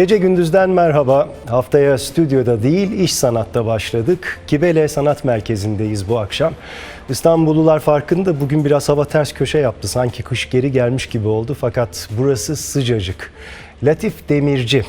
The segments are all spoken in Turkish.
Gece gündüzden merhaba. Haftaya stüdyoda değil iş sanatta başladık. Kibele Sanat Merkezi'ndeyiz bu akşam. İstanbullular farkında bugün biraz hava ters köşe yaptı. Sanki kış geri gelmiş gibi oldu fakat burası sıcacık. Latif Demirci,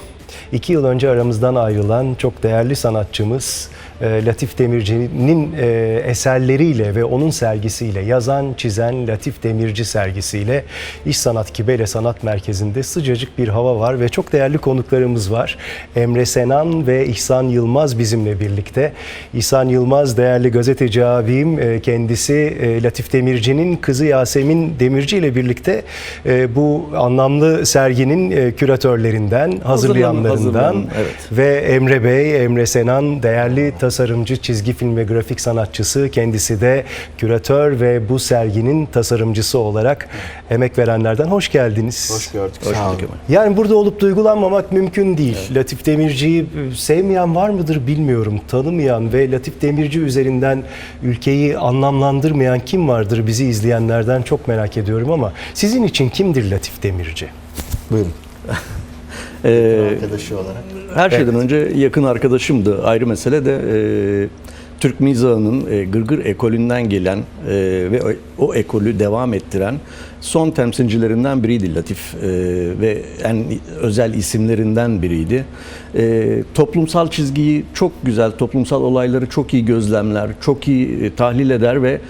iki yıl önce aramızdan ayrılan çok değerli sanatçımız Latif Demirci'nin e, eserleriyle ve onun sergisiyle yazan, çizen Latif Demirci sergisiyle İş Sanat Kibele Sanat Merkezi'nde sıcacık bir hava var ve çok değerli konuklarımız var. Emre Senan ve İhsan Yılmaz bizimle birlikte. İhsan Yılmaz değerli gazeteci abim e, kendisi e, Latif Demirci'nin kızı Yasemin Demirci ile birlikte e, bu anlamlı serginin e, küratörlerinden, hazırlayanlarından hazırlayan, evet. ve Emre Bey, Emre Senan değerli tasarımcı, çizgi film ve grafik sanatçısı. Kendisi de küratör ve bu serginin tasarımcısı olarak emek verenlerden hoş geldiniz. Hoş gördük. Hoş bulduk. Kemal. Yani burada olup duygulanmamak mümkün değil. Latif Demirci'yi e, sevmeyen var mıdır bilmiyorum. Tanımayan ve Latif Demirci üzerinden ülkeyi anlamlandırmayan kim vardır bizi izleyenlerden çok merak ediyorum ama sizin için kimdir Latif Demirci? Buyurun. Ee, Arkadaşı olarak. her şeyden önce yakın arkadaşımdı. Ayrı mesele de e, Türk mizahının e, gırgır ekolünden gelen e, ve o, o ekolü devam ettiren son temsilcilerinden biriydi Latif E, ve en özel isimlerinden biriydi. E, toplumsal çizgiyi çok güzel, toplumsal olayları çok iyi gözlemler, çok iyi e, tahlil eder ve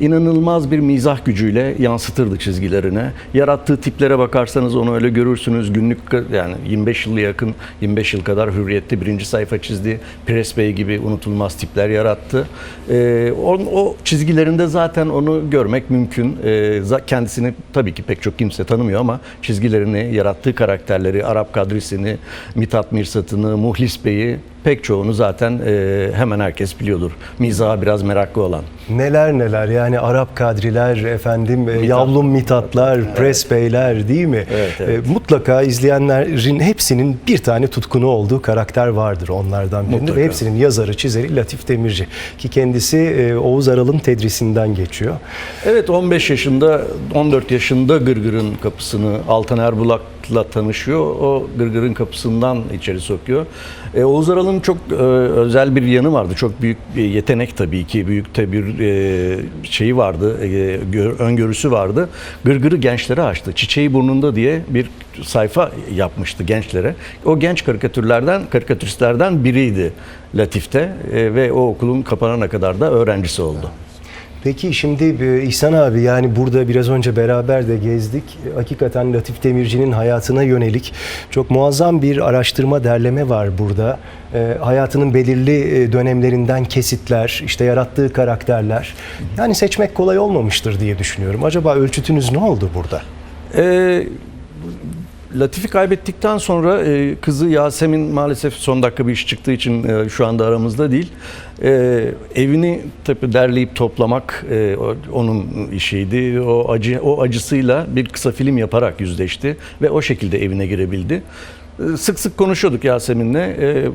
inanılmaz bir mizah gücüyle yansıtırdı çizgilerine. Yarattığı tiplere bakarsanız onu öyle görürsünüz. Günlük yani 25 yılı yakın 25 yıl kadar hürriyette birinci sayfa çizdi. Pres Bey gibi unutulmaz tipler yarattı. Ee, o, o çizgilerinde zaten onu görmek mümkün. Za- kendisini tabii ki pek çok kimse tanımıyor ama çizgilerini, yarattığı karakterleri, Arap Kadrisi'ni, Mithat Mirsat'ını, Muhlis Bey'i pek çoğunu zaten e, hemen herkes biliyordur. Mizaha biraz meraklı olan. Neler neler yani Arap kadriler, efendim e, yavlum mitatlar, pres beyler değil mi? Evet, evet. E, mutlaka izleyenlerin hepsinin bir tane tutkunu olduğu karakter vardır onlardan birinde ve hepsinin yazarı, çizeri Latif Demirci ki kendisi e, Oğuz Aral'ın tedrisinden geçiyor. Evet 15 yaşında 14 yaşında Gırgır'ın kapısını Altan Erbulak'la tanışıyor. O Gırgır'ın kapısından içeri sokuyor. E, Oğuz Aral'ın çok e, özel bir yanı vardı. Çok büyük bir yetenek tabii ki. Büyük de bir e, şeyi vardı. E, gör- öngörüsü vardı. Gırgır'ı gençlere açtı. Çiçeği burnunda diye bir sayfa yapmıştı gençlere. O genç karikatürlerden, karikatüristlerden biriydi Latif'te E, ve o okulun kapanana kadar da öğrencisi oldu. Peki şimdi e, İhsan abi yani burada biraz önce beraber de gezdik. E, Hakikaten Latif Demirci'nin hayatına yönelik çok muazzam bir araştırma derleme var burada. E, hayatının belirli e, dönemlerinden kesitler, işte yarattığı karakterler. Yani seçmek kolay olmamıştır diye düşünüyorum. Acaba ölçütünüz ne oldu burada? Ee, Latif'i kaybettikten sonra e, kızı Yasemin maalesef son dakika bir iş çıktığı için e, şu anda aramızda değil. E, evini tabii derleyip toplamak e, onun işiydi. O acı o acısıyla bir kısa film yaparak yüzleşti ve o şekilde evine girebildi. E, Sık sık konuşuyorduk Yasemin'le. E,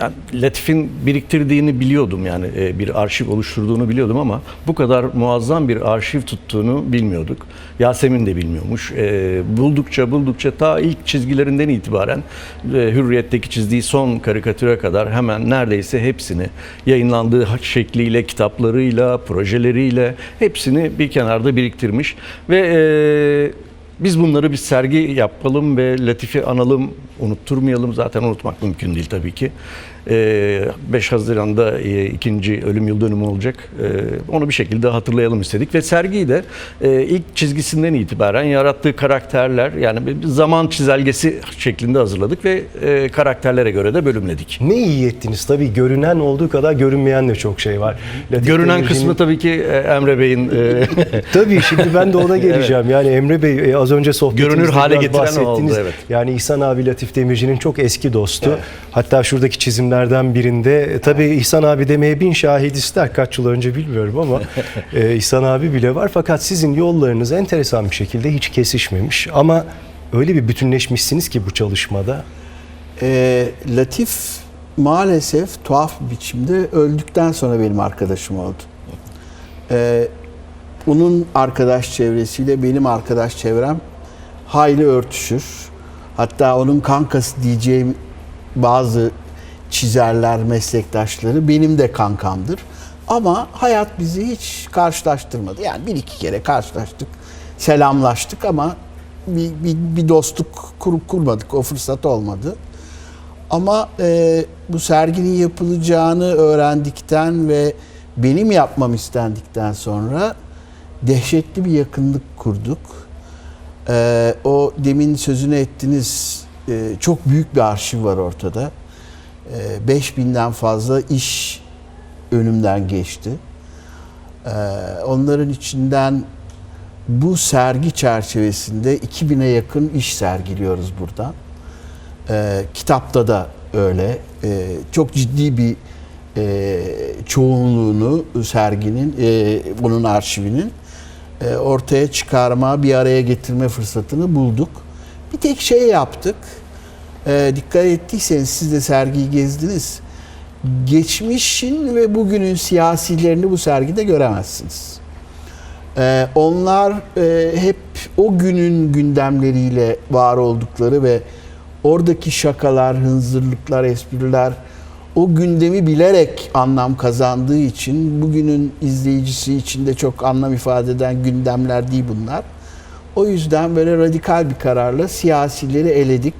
yani Latif'in biriktirdiğini biliyordum yani e, bir arşiv oluşturduğunu biliyordum ama bu kadar muazzam bir arşiv tuttuğunu bilmiyorduk. Yasemin de bilmiyormuş. E, buldukça buldukça ta ilk çizgilerinden itibaren e, Hürriyet'teki çizdiği son karikatüre kadar hemen neredeyse hepsini yayınlandığı şekliyle, kitaplarıyla, projeleriyle hepsini bir kenarda biriktirmiş ve e, biz bunları bir sergi yapalım ve Latif'i analım, unutturmayalım. Zaten unutmak mümkün değil tabii ki. Ee, 5 Haziran'da e, ikinci ölüm yıl dönümü olacak. Ee, Onu bir şekilde hatırlayalım istedik. Ve sergiyi de e, ilk çizgisinden itibaren yarattığı karakterler yani bir zaman çizelgesi şeklinde hazırladık ve e, karakterlere göre de bölümledik. Ne iyi ettiniz. Tabii görünen olduğu kadar görünmeyen de çok şey var. Latif Görünen Demirci'nin- kısmı tabii ki Emre Bey'in Tabii şimdi ben de ona geleceğim. Yani Emre Bey e, az önce sohbetimizde Görünür hale getiren oldu, evet. Yani İhsan abi Latif Demirci'nin çok eski dostu. Hatta şuradaki çizimlerden birinde e, tabii İhsan abi demeye bin şahit ister kaç yıl önce bilmiyorum ama e, İhsan abi bile var. Fakat sizin yollarınız enteresan bir şekilde hiç kesişmemiş. Ama öyle bir bütünleşmişsiniz ki bu çalışmada. Ee, Latif maalesef tuhaf bir biçimde öldükten sonra benim arkadaşım oldu. Ee, onun arkadaş çevresiyle benim arkadaş çevrem hayli örtüşür. Hatta onun kankası diyeceğim bazı çizerler, meslektaşları benim de kankamdır. Ama hayat bizi hiç karşılaştırmadı. Yani bir iki kere karşılaştık, selamlaştık ama bir, bir, bir dostluk kurup kurmadık. O fırsat olmadı. Ama e, bu serginin yapılacağını öğrendikten ve benim yapmam istendikten sonra dehşetli bir yakınlık kurduk. E, o demin sözünü ettiniz e, çok büyük bir arşiv var ortada. E, 5000'den fazla iş önümden geçti. E, onların içinden bu sergi çerçevesinde 2000'e yakın iş sergiliyoruz burada. Ee, kitapta da öyle. Ee, çok ciddi bir e, çoğunluğunu serginin, e, bunun arşivinin e, ortaya çıkarma, bir araya getirme fırsatını bulduk. Bir tek şey yaptık. Ee, dikkat ettiyseniz siz de sergiyi gezdiniz. Geçmişin ve bugünün siyasilerini bu sergide göremezsiniz. Ee, onlar e, hep o günün gündemleriyle var oldukları ve oradaki şakalar, hınzırlıklar, espriler o gündemi bilerek anlam kazandığı için bugünün izleyicisi için de çok anlam ifade eden gündemler değil bunlar. O yüzden böyle radikal bir kararla siyasileri eledik.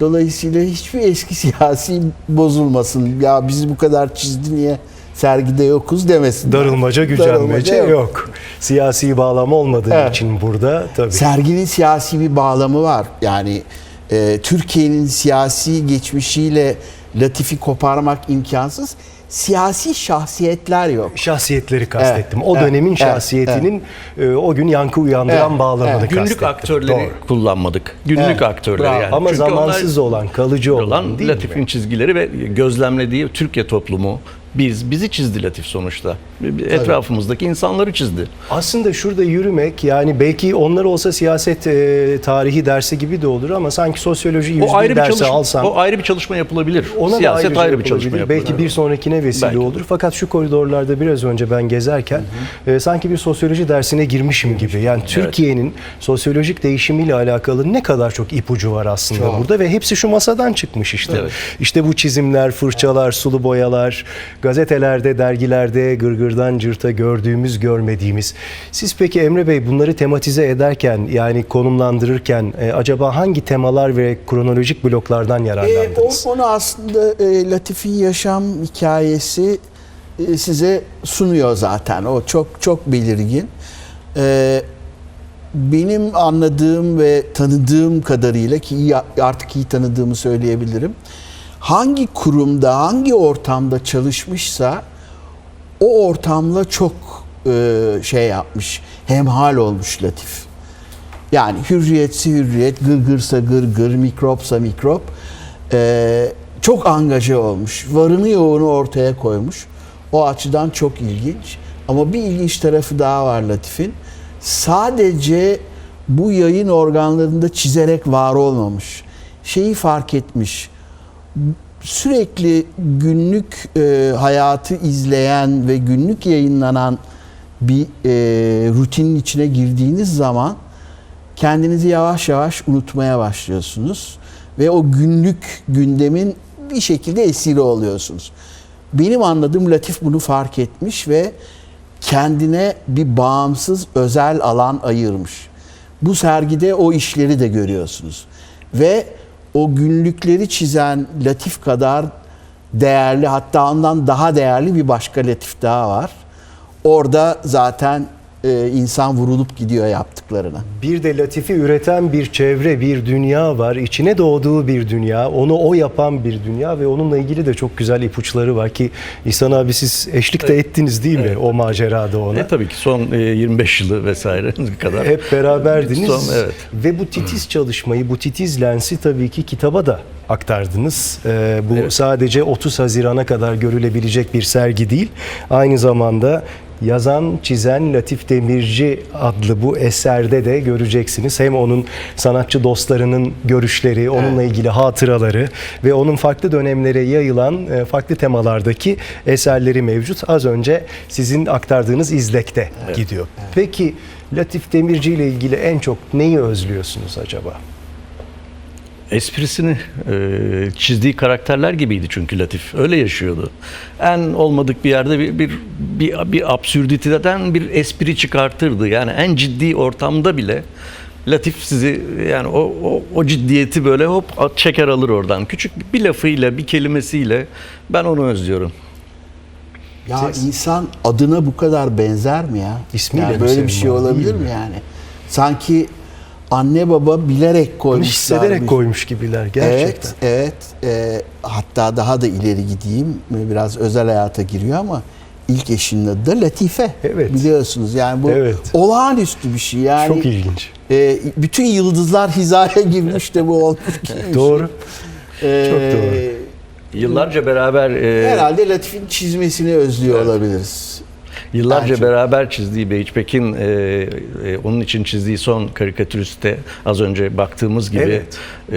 Dolayısıyla hiçbir eski siyasi bozulmasın. Ya bizi bu kadar çizdi niye sergide yokuz demesin. Darılmaca, gücenmece yok. Siyasi bağlam olmadığı Evet. için burada tabii. Serginin siyasi bir bağlamı var. Yani e, Türkiye'nin siyasi geçmişiyle Latif'i koparmak imkansız. Siyasi şahsiyetler yok. Şahsiyetleri kastettim. Evet, o evet, dönemin evet, şahsiyetinin e, o gün yankı uyandıran Evet, bağlamını evet. kastettim. Günlük aktörleri Doğru. kullanmadık. Günlük Evet, aktörleri bravo. yani. Ama Çünkü zamansız olan, kalıcı olan, olan değil Latif'in mi? çizgileri ve gözlemlediği Türkiye toplumu biz bizi çizdi Latif sonuçta. Etrafımızdaki insanları çizdi. Aslında şurada yürümek yani belki onlar olsa siyaset e, tarihi dersi gibi de olur ama sanki sosyoloji yüzde O ayrı bir dersi çalışma. alsam O ayrı bir çalışma yapılabilir. Ona Siyaset ayrıca ayrı bir çalışma yapılabilir. Belki bir sonrakine vesile Belki. olur. Fakat şu koridorlarda biraz önce ben gezerken e, sanki bir sosyoloji dersine girmişim gibi. Yani Türkiye'nin sosyolojik değişimiyle alakalı ne kadar çok ipucu var aslında Çok. burada ve hepsi şu masadan çıkmış işte. Evet. İşte bu çizimler, fırçalar, sulu boyalar, gazetelerde, dergilerde gırgırdan cırta gördüğümüz, görmediğimiz. Siz peki Emre Bey bunları tematize ederken yani konumlandırırken e, acaba hangi temalar ve kronolojik bloklardan E, yararlandınız? o, onu aslında e, Latif'in yaşam hikayesi e, size sunuyor zaten. O çok çok belirgin. E, benim anladığım ve tanıdığım kadarıyla ki iyi, artık iyi tanıdığımı söyleyebilirim. Hangi kurumda, hangi ortamda çalışmışsa o ortamla çok e, şey yapmış, hemhal olmuş Latif. Yani hürriyetse hürriyet, gırgırsa gırgır, mikropsa mikrop. Ee, çok angaje olmuş. Varını yoğunu ortaya koymuş. O açıdan çok ilginç. Ama bir ilginç tarafı daha var Latif'in. Sadece bu yayın organlarında çizerek var olmamış. Şeyi fark etmiş. Sürekli günlük e, hayatı izleyen ve günlük yayınlanan bir e, rutinin içine girdiğiniz zaman kendinizi yavaş yavaş unutmaya başlıyorsunuz ve o günlük gündemin bir şekilde esiri oluyorsunuz. Benim anladığım Latif bunu fark etmiş ve kendine bir bağımsız özel alan ayırmış. Bu sergide o işleri de görüyorsunuz. Ve o günlükleri çizen Latif kadar değerli hatta ondan daha değerli bir başka Latif daha var. Orada zaten e, insan vurulup gidiyor yaptıklarına. Bir de Latifi üreten bir çevre, bir dünya var. İçine doğduğu bir dünya, onu o yapan bir dünya ve onunla ilgili de çok güzel ipuçları var ki İhsan abi siz eşlik de ettiniz değil mi o macerada ona? E, tabii ki son e, 25 yılı vesaire kadar. Hep beraberdiniz Son, evet. ve bu titiz çalışmayı, bu titiz lensi tabii ki kitaba da aktardınız. Ee, bu Evet. sadece 30 Haziran'a kadar görülebilecek bir sergi değil. Aynı zamanda yazan, çizen Latif Demirci adlı bu eserde de göreceksiniz. Hem onun sanatçı dostlarının görüşleri, onunla ilgili hatıraları ve onun farklı dönemlere yayılan e, farklı temalardaki eserleri mevcut. Az önce sizin aktardığınız izlekte gidiyor. Peki Latif Demirci ile ilgili en çok neyi özlüyorsunuz acaba? Esprisini e, çizdiği karakterler gibiydi çünkü Latif. Öyle yaşıyordu. En olmadık bir yerde bir bir bir, bir absürditeden bir espri çıkartırdı. Yani en ciddi ortamda bile Latif sizi yani o, o, o ciddiyeti böyle hop çeker alır oradan. Küçük bir lafıyla, bir kelimesiyle ben onu özlüyorum. Ya insan adına bu kadar benzer mi ya? İsmiyle Yani böyle bir şey olabilir mi? yani? Sanki anne baba bilerek koymuşlar. hissederek koymuş gibiler gerçekten. Evet, evet. Ee, hatta daha da ileri gideyim. Biraz özel hayata giriyor ama ilk eşinin adı da Latife. Evet. Biliyorsunuz yani bu Evet. olağanüstü bir şey. Yani Çok ilginç. e, bütün yıldızlar hizaya girmiş de bu olmuş ki. Doğru. Ee, çok doğru. Yıllarca beraber e, Herhalde Latif'in çizmesini özlüyor olabiliriz. Yıllarca Bence. beraber çizdiği Beyiç Pekin, e, e, onun için çizdiği son karikatüriste az önce baktığımız gibi Evet. e,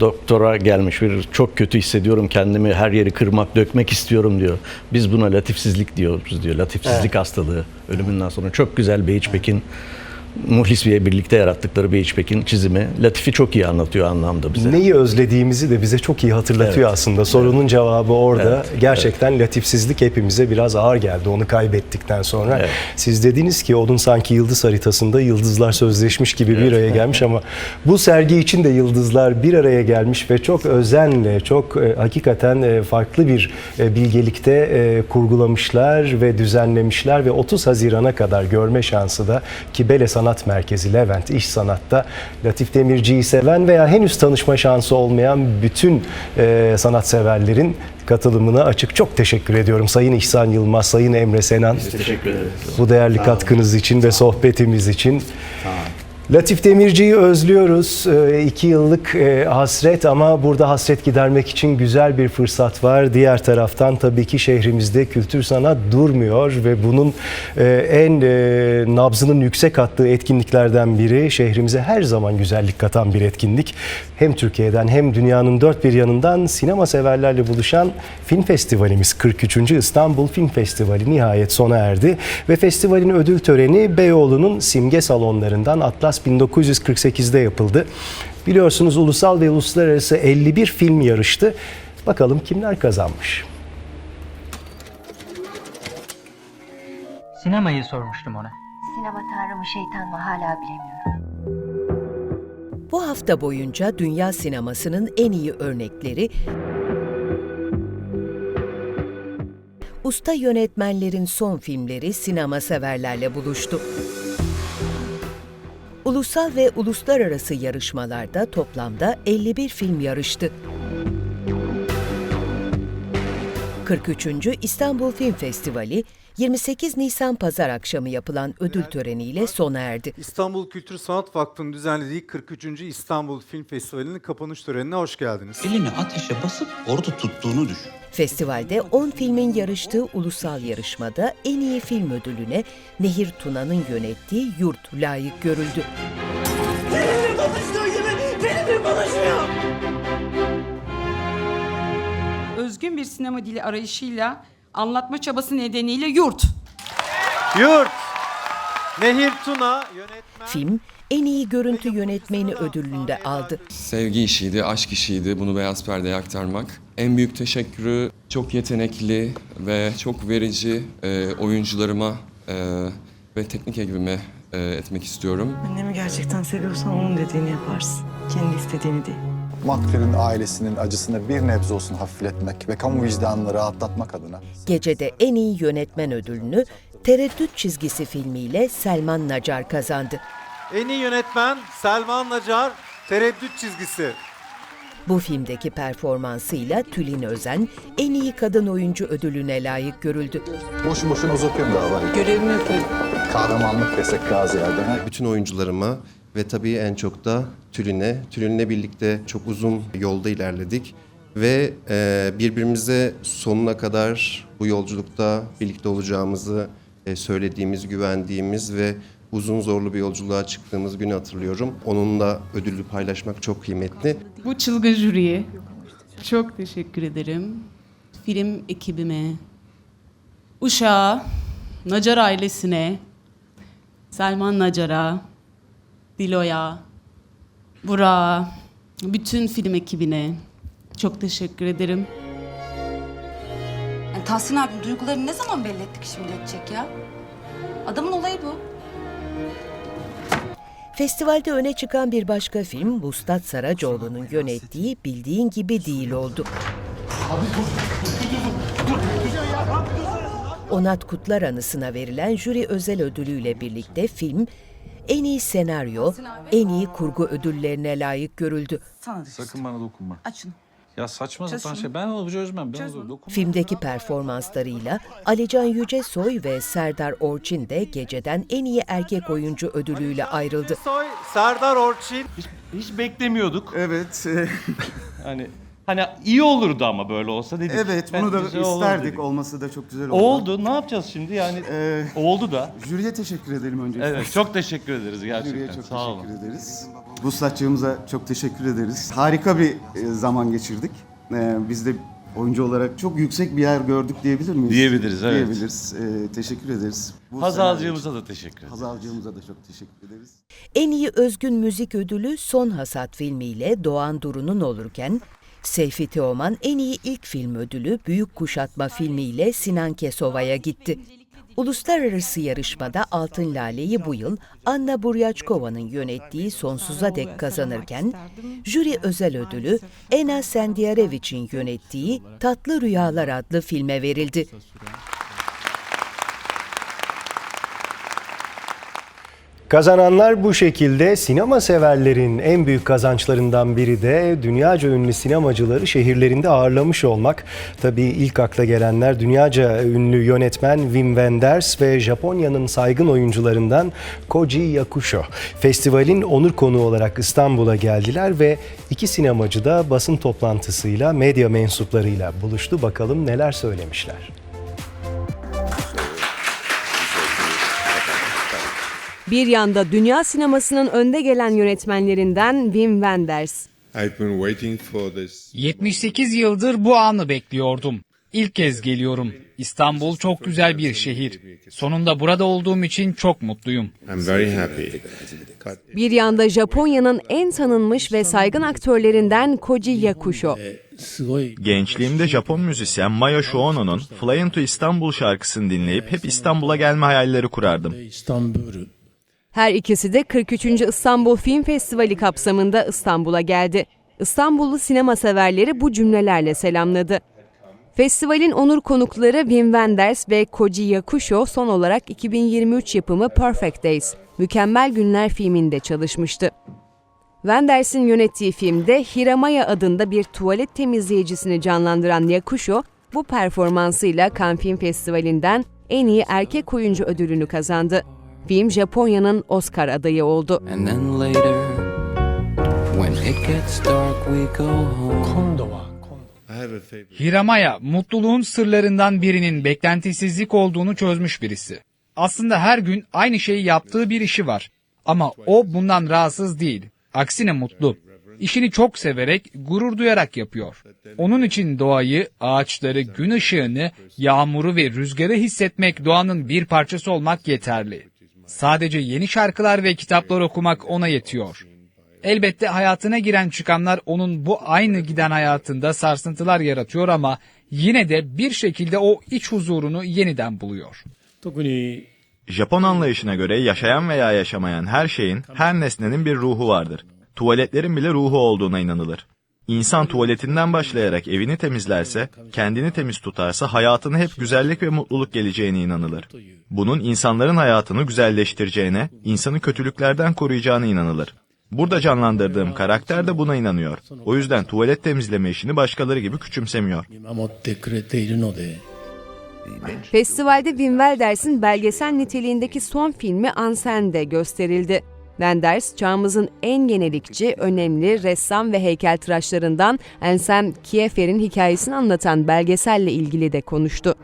doktora gelmiş bir çok kötü hissediyorum kendimi her yeri kırmak dökmek istiyorum diyor. Biz buna latifsizlik diyoruz diyor. Latifsizlik hastalığı ölümünden sonra çok güzel Beyiç Pekin Muhlis Bey'le birlikte yarattıkları Beyiç Pekin çizimi Latif'i çok iyi anlatıyor anlamda bize. Neyi özlediğimizi de bize çok iyi hatırlatıyor Evet. aslında. Sorunun cevabı orada. Evet, Gerçekten latifsizlik hepimize biraz ağır geldi onu kaybettikten sonra. Evet. Siz dediniz ki onun sanki yıldız haritasında yıldızlar sözleşmiş gibi bir araya gelmiş ama bu sergi için de yıldızlar bir araya gelmiş ve çok özenle, çok e, hakikaten e, farklı bir e, bilgelikte kurgulamışlar ve düzenlemişler ve 30 Haziran'a kadar görme şansı da Kibele Sanat Merkezi Levent İş Sanat'ta Latif Demirci'yi seven veya henüz tanışma şansı olmayan bütün e, sanatseverlerin katılımına açık. Çok teşekkür ediyorum Sayın İhsan Yılmaz, Sayın Emre Senan. Teşekkür ederim. Bu değerli katkınız için ve sohbetimiz için. Latif Demirci'yi özlüyoruz. Ee, iki yıllık e, hasret ama burada hasret gidermek için güzel bir fırsat var. Diğer taraftan tabii ki şehrimizde kültür sanat durmuyor ve bunun e, en e, nabzının yüksek attığı etkinliklerden biri şehrimize her zaman güzellik katan bir etkinlik. Hem Türkiye'den hem dünyanın dört bir yanından sinema severlerle buluşan film festivalimiz 43. İstanbul Film Festivali nihayet sona erdi ve festivalin ödül töreni Beyoğlu'nun simge salonlarından Atlas 1948'de yapıldı. Biliyorsunuz ulusal ve uluslararası 51 film yarıştı. Bakalım kimler kazanmış? Sinemayı sormuştum ona. Sinema tanrı mı şeytan mı hala bilemiyorum. Bu hafta boyunca dünya sinemasının en iyi örnekleri usta yönetmenlerin son filmleri sinema severlerle buluştu. Ulusal ve uluslararası yarışmalarda toplamda 51 film yarıştı. 43. İstanbul Film Festivali 28 Nisan pazar akşamı yapılan ödül töreniyle sona erdi. İstanbul Kültür Sanat Vakfı'nın düzenlediği 43. İstanbul Film Festivali'nin kapanış törenine hoş geldiniz. Elini ateşe basıp orada tuttuğunu düşün. Festivalde 10 filmin yarıştığı ulusal yarışmada en iyi film ödülüne Nehir Tuna'nın yönettiği Yurt layık görüldü. Özgün bir sinema dili arayışıyla anlatma çabası nedeniyle yurt. Yurt! Nehir Tuna yönetmen. Film en iyi görüntü yönetmeni ödülünü de aldı. Sevgi işiydi, aşk işiydi bunu beyaz perdeye aktarmak. En büyük teşekkürü çok yetenekli ve çok verici e, oyuncularıma e, ve teknik ekibime e, etmek istiyorum. Annemi gerçekten seviyorsan onun dediğini yaparsın. Kendi istediğini değil. Makbul'ün ailesinin acısını bir nebze olsun hafifletmek ve kamu vicdanını rahatlatmak adına Gecede en iyi yönetmen ödülünü Tereddüt çizgisi filmiyle Selman Nacar kazandı. En iyi yönetmen Selman Nacar, Tereddüt çizgisi. Bu filmdeki performansıyla Tülin Özen en iyi kadın oyuncu ödülüne layık görüldü. boşu boşuna uzatıyorum davayı. Görevimi yapıyorum. Kahramanlık desek gazi yerden. bütün oyuncularıma ve tabii en çok da Tülin'e. Tülin'le birlikte çok uzun yolda ilerledik ve e, birbirimize sonuna kadar bu yolculukta birlikte olacağımızı e, söylediğimiz, güvendiğimiz ve uzun zorlu bir yolculuğa çıktığımız günü hatırlıyorum. Onunla ödülü paylaşmak çok kıymetli. Bu çılgın jüriye çok teşekkür ederim. Film ekibime, Uşak'a, Nacar ailesine, Selman Nacar'a, Dilo'ya, Burak'a, bütün film ekibine çok teşekkür ederim. Yani Tahsin abi duygularını ne zaman belli ettik şimdi edecek ya? Adamın olayı bu. Festivalde öne çıkan bir başka film Vuslat Saracoğlu'nun yönettiği Bildiğin Gibi Değil oldu. Onat Kutlar anısına verilen jüri özel ödülüyle birlikte film en iyi senaryo, en iyi kurgu ödüllerine layık görüldü. Sakın bana dokunma. Açın. Ya saçma sapan şey. Ben onu çözmem. Ben onu dokunmam. Filmdeki performanslarıyla Alican Yücesoy ve Serdar Orçin de geceden en iyi erkek oyuncu ödülüyle ayrıldı. Soy, Serdar Orçin. Hiç beklemiyorduk. Evet. Hani hani iyi olurdu ama böyle olsa dedik. evet Ben bunu da güzel olur isterdik. dedik. Olması da çok güzel oldu. Oldu. Ne yapacağız şimdi? Yani Ee, oldu da. jüriye teşekkür edelim önce. Evet, çok teşekkür ederiz Jüriye gerçekten. çok Sağ olun. teşekkür ederiz. Vuslatçığımıza çok teşekkür ederiz. Harika bir e, zaman geçirdik. Ee, biz de oyuncu olarak çok yüksek bir yer gördük diyebilir miyiz? Diyebiliriz, evet. Diyebiliriz. Ee, teşekkür ederiz. Bu Hazalcığımıza da teşekkür ederiz. Hazalcığımıza da çok teşekkür ederiz. En iyi özgün müzik ödülü Son Hasat filmiyle Doğan Duru'nun olurken, Seyfi Teoman en iyi ilk film ödülü Büyük Kuşatma filmiyle Sinan Kesova'ya gitti. Uluslararası yarışmada Altın Lale'yi bu yıl Anna Buryaçkova'nın yönettiği Sonsuza Dek kazanırken, jüri özel ödülü Ena Sendiyarevich'in yönettiği Tatlı Rüyalar adlı filme verildi. Kazananlar bu şekilde sinema severlerin en büyük kazançlarından biri de dünyaca ünlü sinemacıları şehirlerinde ağırlamış olmak. Tabii ilk akla gelenler dünyaca ünlü yönetmen Wim Wenders ve Japonya'nın saygın oyuncularından Koji Yakusho. Festivalin onur konuğu olarak İstanbul'a geldiler ve iki sinemacı da basın toplantısıyla medya mensuplarıyla buluştu. Bakalım neler söylemişler. Bir yanda dünya sinemasının önde gelen yönetmenlerinden Wim Wenders. 78 yıldır bu anı bekliyordum. İlk kez geliyorum. İstanbul çok güzel bir şehir. Sonunda burada olduğum için çok mutluyum. Bir yanda Japonya'nın en tanınmış ve saygın aktörlerinden Koji Yakusho. Gençliğimde Japon müzisyen Maya Shoono'nun Flying to Istanbul şarkısını dinleyip hep İstanbul'a gelme hayalleri kurardım. Her ikisi de 43. İstanbul Film Festivali kapsamında İstanbul'a geldi. İstanbullu sinema severleri bu cümlelerle selamladı. Festivalin onur konukları Wim Wenders ve Koji Yakusho son olarak 2023 yapımı Perfect Days, Mükemmel Günler filminde çalışmıştı. Wenders'in yönettiği filmde Hiramaya adında bir tuvalet temizleyicisini canlandıran Yakusho, bu performansıyla Cannes Film Festivali'nden en iyi erkek oyuncu ödülünü kazandı. Film Japonya'nın Oscar adayı oldu. Hiramaya, mutluluğun sırlarından birinin beklentisizlik olduğunu çözmüş birisi. Aslında her gün aynı şeyi yaptığı bir işi var. Ama o bundan rahatsız değil. Aksine mutlu. İşini çok severek, gurur duyarak yapıyor. Onun için doğayı, ağaçları, gün ışığını, yağmuru ve rüzgarı hissetmek doğanın bir parçası olmak yeterli. Sadece yeni şarkılar ve kitaplar okumak ona yetiyor. Elbette hayatına giren çıkanlar onun bu aynı giden hayatında sarsıntılar yaratıyor ama yine de bir şekilde o iç huzurunu yeniden buluyor. Japon anlayışına göre yaşayan veya yaşamayan her şeyin, her nesnenin bir ruhu vardır. Tuvaletlerin bile ruhu olduğuna inanılır. İnsan tuvaletinden başlayarak evini temizlerse, kendini temiz tutarsa hayatına hep güzellik ve mutluluk geleceğine inanılır. Bunun insanların hayatını güzelleştireceğine, insanı kötülüklerden koruyacağına inanılır. Burada canlandırdığım karakter de buna inanıyor. O yüzden tuvalet temizleme işini başkaları gibi küçümsemiyor. Festivalde Wim Wenders'in belgesel niteliğindeki son filmi Ansen de gösterildi. Wenders, çağımızın en yenilikçi, önemli ressam ve heykeltıraşlarından Anselm Kiefer'in hikayesini anlatan belgeselle ilgili de konuştu.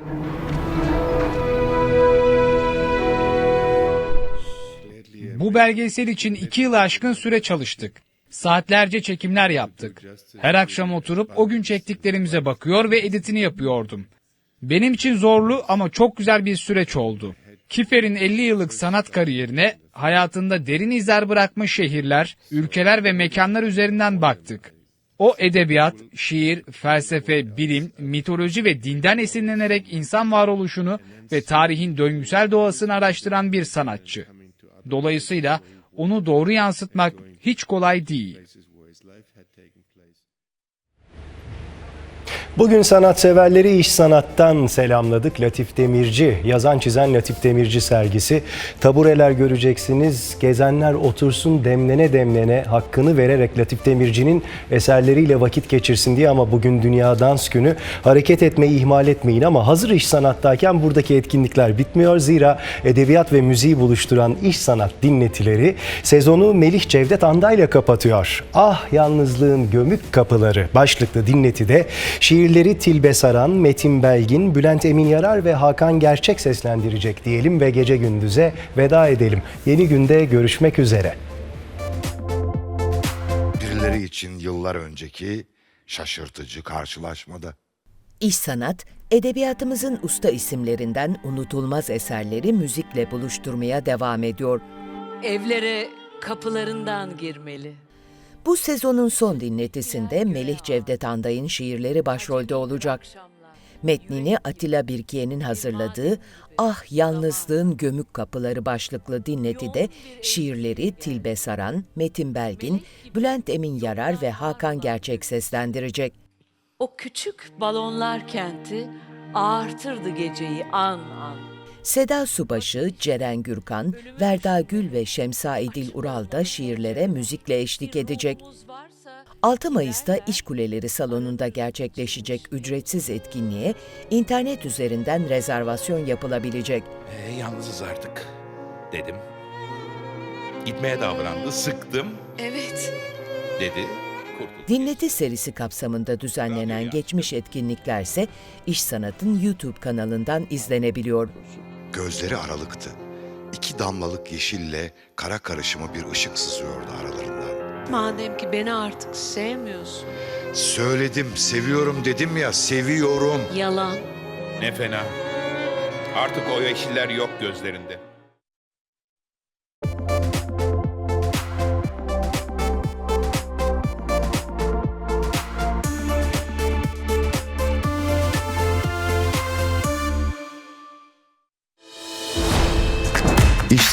Bu belgesel için iki yıl aşkın süre çalıştık. Saatlerce çekimler yaptık. Her akşam oturup o gün çektiklerimize bakıyor ve editini yapıyordum. Benim için zorlu ama çok güzel bir süreç oldu. Kifer'in 50 yıllık sanat kariyerine hayatında derin izler bırakmış şehirler, ülkeler ve mekanlar üzerinden baktık. O edebiyat, şiir, felsefe, bilim, mitoloji ve dinden esinlenerek insan varoluşunu ve tarihin döngüsel doğasını araştıran bir sanatçı. Dolayısıyla onu doğru yansıtmak hiç kolay değil. Bugün sanatseverleri iş sanattan selamladık. Latif Demirci, yazan çizen Latif Demirci sergisi. Tabureler göreceksiniz, gezenler otursun demlene demlene hakkını vererek Latif Demirci'nin eserleriyle vakit geçirsin diye ama bugün Dünya Dans Günü. Hareket etmeyi ihmal etmeyin ama hazır iş sanattayken buradaki etkinlikler bitmiyor. Zira edebiyat ve müziği buluşturan iş sanat dinletileri sezonu Melih Cevdet Anda ile kapatıyor. Ah yalnızlığın gömük kapıları başlıklı dinletide şiirleri Tilbe Saran, Metin Belgin, Bülent Emin Yarar ve Hakan Gerçek seslendirecek diyelim ve gece gündüze veda edelim. Yeni günde görüşmek üzere. Birileri için yıllar önceki şaşırtıcı karşılaşmada. İş sanat, edebiyatımızın usta isimlerinden unutulmaz eserleri müzikle buluşturmaya devam ediyor. Evlere kapılarından girmeli. Bu sezonun son dinletisinde Melih Cevdet Anday'ın şiirleri başrolde olacak. Metnini Atilla Birkiye'nin hazırladığı Ah Yalnızlığın Gömük Kapıları başlıklı dinletide şiirleri Tilbe Saran, Metin Belgin, Bülent Emin Yarar ve Hakan Gerçek seslendirecek. O küçük balonlar kenti ağartırdı geceyi an an. Seda Subaşı, Ceren Gürkan, Verda Gül ve Şemsa İdil Ural da şiirlere müzikle eşlik edecek. 6 Mayıs'ta İş Kuleleri Salonu'nda gerçekleşecek ücretsiz etkinliğe internet üzerinden rezervasyon yapılabilecek. E, yalnızız artık dedim. Gitmeye davrandı, sıktım Evet. dedi. Kurtulduk. Dinleti serisi kapsamında düzenlenen geçmiş etkinliklerse İş Sanat'ın YouTube kanalından izlenebiliyor. Gözleri aralıktı. İki damlalık yeşille kara karışımı bir ışık sızıyordu aralarından. Madem ki beni artık sevmiyorsun. Söyledim, seviyorum dedim ya, seviyorum. Yalan. Ne fena. Artık o yeşiller yok gözlerinde.